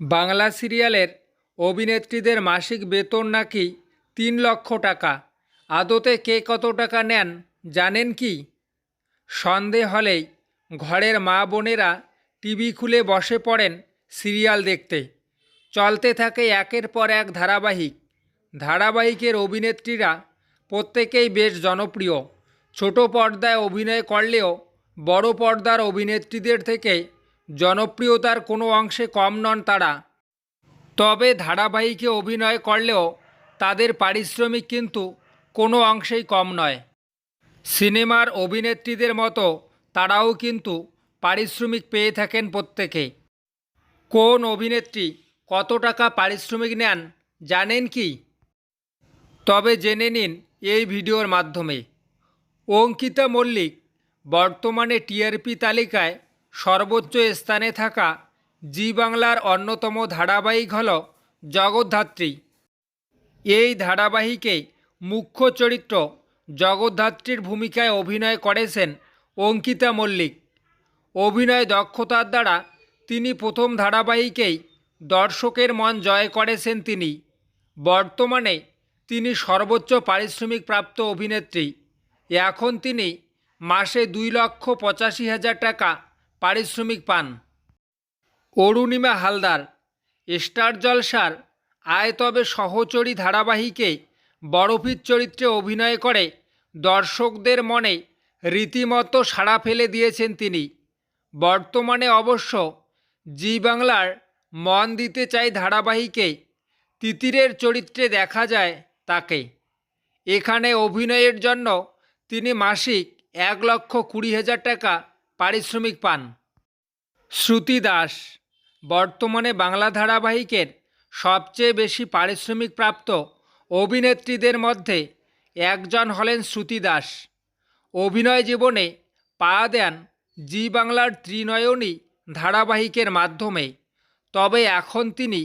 বাংলা সিরিয়ালের অভিনেত্রীদের মাসিক বেতন নাকি তিন লক্ষ টাকা? আদতে কে কত টাকা নেন জানেন কি? সন্ধে হলেই ঘরের মা বোনেরা টিভি খুলে বসে পড়েন সিরিয়াল দেখতে। চলতে থাকে একের পর এক ধারাবাহিক। ধারাবাহিকের অভিনেত্রীরা প্রত্যেকেই বেশ জনপ্রিয়। ছোট পর্দায় অভিনয় করলেও বড় পর্দার অভিনেত্রীদের থেকে জনপ্রিয়তার কোনো অংশে কম নন তারা। তবে ধারাবাহিকে অভিনয় করলেও তাদের পারিশ্রমিক কিন্তু কোনো অংশেই কম নয়। সিনেমার অভিনেত্রীদের মতো তারাও কিন্তু পারিশ্রমিক পেয়ে থাকেন প্রত্যেকে। কোন অভিনেত্রী কত টাকা পারিশ্রমিক নেন জানেন কি? তবে জেনে নিন এই ভিডিওর মাধ্যমে। অঙ্কিতা মল্লিক বর্তমানে টিআরপি তালিকায় সর্বোচ্চ স্থানে থাকা জি বাংলার অন্যতম ধারাবাহিক হল জগদ্ধাত্রী। এই ধারাবাহিকে মুখ্য চরিত্র জগদ্ধাত্রীর ভূমিকায় অভিনয় করেছেন অঙ্কিতা মল্লিক। অভিনয় দক্ষতার দ্বারা তিনি প্রথম ধারাবাহিকেই দর্শকের মন জয় করেছেন তিনি। বর্তমানে তিনি সর্বোচ্চ পারিশ্রমিক প্রাপ্ত অভিনেত্রী। এখন তিনি মাসে দুই লক্ষ পঁচাশি হাজার টাকা পারিশ্রমিক পান। অরুণিমা হালদার, স্টার জলসার, আয় তবে সহচরী ধারাবাহিকে বরফির চরিত্রে অভিনয় করে, দর্শকদের মনে রীতিমতো সাড়া ফেলে দিয়েছেন তিনি। বর্তমানে অবশ্য জি বাংলার মন দিতে চাই ধারাবাহিকে, তিতিরের চরিত্রে দেখা যায় তাকে। এখানে অভিনয়ের জন্য তিনি মাসিক এক লক্ষ কুড়ি হাজার টাকা পারিশ্রমিক পান। শ্রুতি দাস, বর্তমানে বাংলা ধারাবাহিকের সবচেয়ে বেশি পারিশ্রমিক প্রাপ্ত অভিনেত্রীদের মধ্যে একজন হলেন শ্রুতি দাস। অভিনয় জীবনে পা দেন জি বাংলার ত্রিনয়নী ধারাবাহিকের মাধ্যমে, তবে এখন তিনি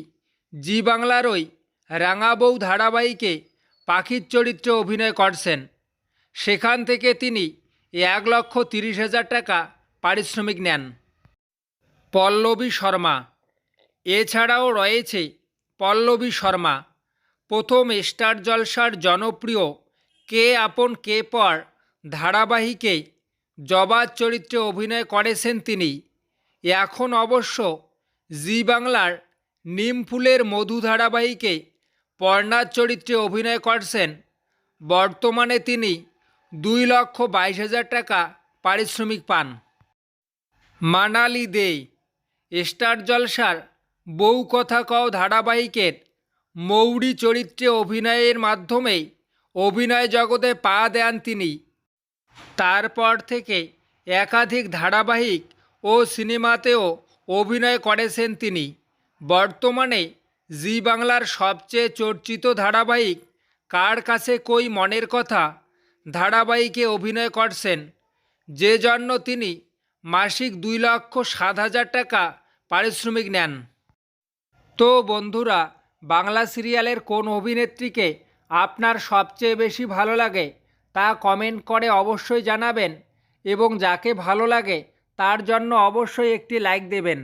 জি বাংলার ওই রাঙাবৌ ধারাবাহিকে পাখির চরিত্রে অভিনয় করছেন। সেখান থেকে তিনি এক লক্ষ তিরিশ হাজার টাকা পারিশ্রমিক নেন। পল্লবী শর্মা। এছাড়াও রয়েছে পল্লবী শর্মা। প্রথম স্টার জলসার জনপ্রিয় কে আপন কে পর ধারাবাহিকে জবার চরিত্রে অভিনয় করেছেন তিনি। এখন অবশ্য জি বাংলার নিমফুলের মধু ধারাবাহিকে পর্ণার চরিত্রে অভিনয় করছেন। বর্তমানে তিনি দুই লক্ষ বাইশ হাজার টাকা পারিশ্রমিক পান। মানালি দেই। স্টার জলসার বউ কথা কও ধারাবাহিকের মৌরি চরিত্রে অভিনয়ের মাধ্যমেই অভিনয় জগতে পা দেন তিনি। তারপর থেকে একাধিক ধারাবাহিক ও সিনেমাতেও অভিনয় করেছেন তিনি। বর্তমানে জি বাংলার সবচেয়ে চর্চিত ধারাবাহিক কার কাছে কই মনের কথা ধারাবাহিকে অভিনয় করছেন। যে জন্য তিনি মাসিক দুই লক্ষ সাত হাজার টাকা পারিশ্রমিক নেন। তো বন্ধুরা, বাংলা সিরিয়ালের কোন অভিনেত্রীকে আপনার সবচেয়ে বেশি ভালো লাগে তা কমেন্ট করে অবশ্যই জানাবেন এবং যাকে ভালো লাগে তার জন্য অবশ্যই একটি লাইক দেবেন।